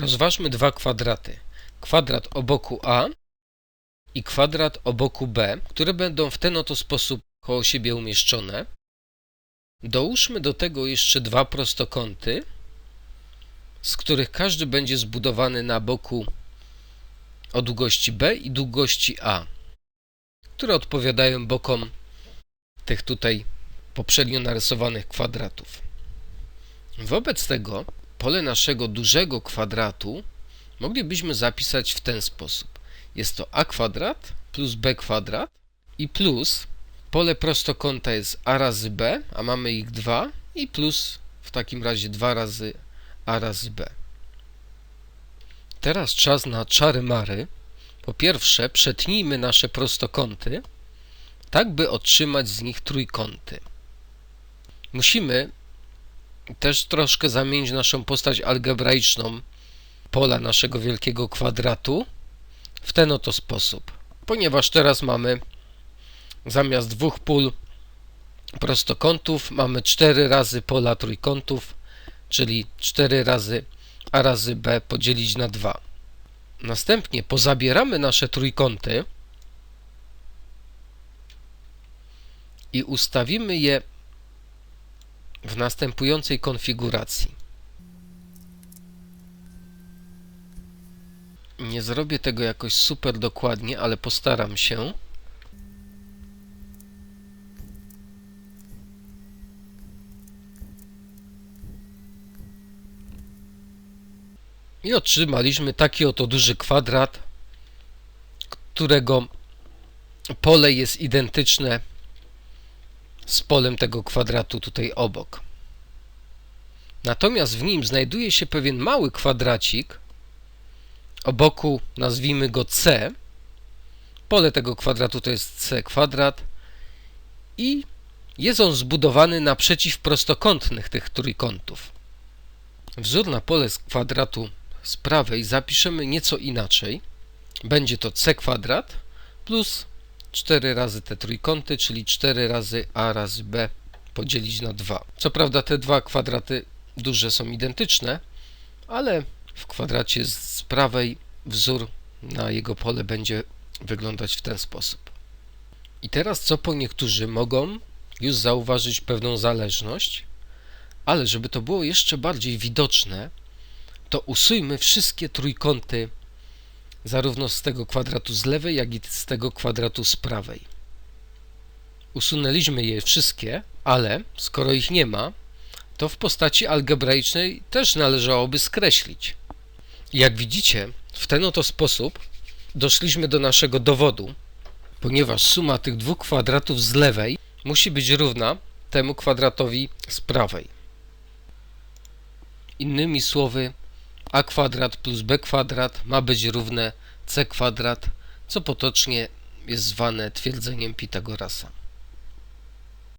Rozważmy dwa kwadraty. Kwadrat o boku A i kwadrat o boku B, które będą w ten oto sposób koło siebie umieszczone. Dołóżmy do tego jeszcze dwa prostokąty, z których każdy będzie zbudowany na boku o długości B i długości A, które odpowiadają bokom tych tutaj poprzednio narysowanych kwadratów. Wobec tego pole naszego dużego kwadratu moglibyśmy zapisać w ten sposób. Jest to a kwadrat plus b kwadrat i plus pole prostokąta jest a razy b, a mamy ich dwa i plus w takim razie 2 razy a razy b. Teraz czas na czary mary. Po pierwsze przetnijmy nasze prostokąty, tak by otrzymać z nich trójkąty. Musimy też troszkę zamienić naszą postać algebraiczną pola naszego wielkiego kwadratu w ten oto sposób. Ponieważ teraz mamy zamiast dwóch pól prostokątów mamy 4 razy pola trójkątów, czyli 4 razy a razy b podzielić na 2. Następnie pozabieramy nasze trójkąty i ustawimy je w następującej konfiguracji. Nie zrobię tego jakoś super dokładnie, ale postaram się. I otrzymaliśmy taki oto duży kwadrat, którego pole jest identyczne z polem tego kwadratu tutaj obok. Natomiast w nim znajduje się pewien mały kwadracik o boku nazwijmy go C. Pole tego kwadratu to jest C kwadrat i jest on zbudowany naprzeciw prostokątnych tych trójkątów. Wzór na pole z kwadratu z prawej zapiszemy nieco inaczej. Będzie to c kwadrat plus 4 razy te trójkąty, czyli 4 razy a razy b podzielić na 2. Co prawda te dwa kwadraty duże są identyczne, ale w kwadracie z prawej wzór na jego pole będzie wyglądać w ten sposób. I teraz co po niektórzy mogą już zauważyć pewną zależność, ale żeby to było jeszcze bardziej widoczne, to usuńmy wszystkie trójkąty zarówno z tego kwadratu z lewej, jak i z tego kwadratu z prawej. Usunęliśmy je wszystkie, ale skoro ich nie ma, to w postaci algebraicznej też należałoby skreślić. Jak widzicie, w ten oto sposób doszliśmy do naszego dowodu, ponieważ suma tych dwóch kwadratów z lewej musi być równa temu kwadratowi z prawej. Innymi słowy, a kwadrat plus b kwadrat ma być równe c kwadrat, co potocznie jest zwane twierdzeniem Pitagorasa.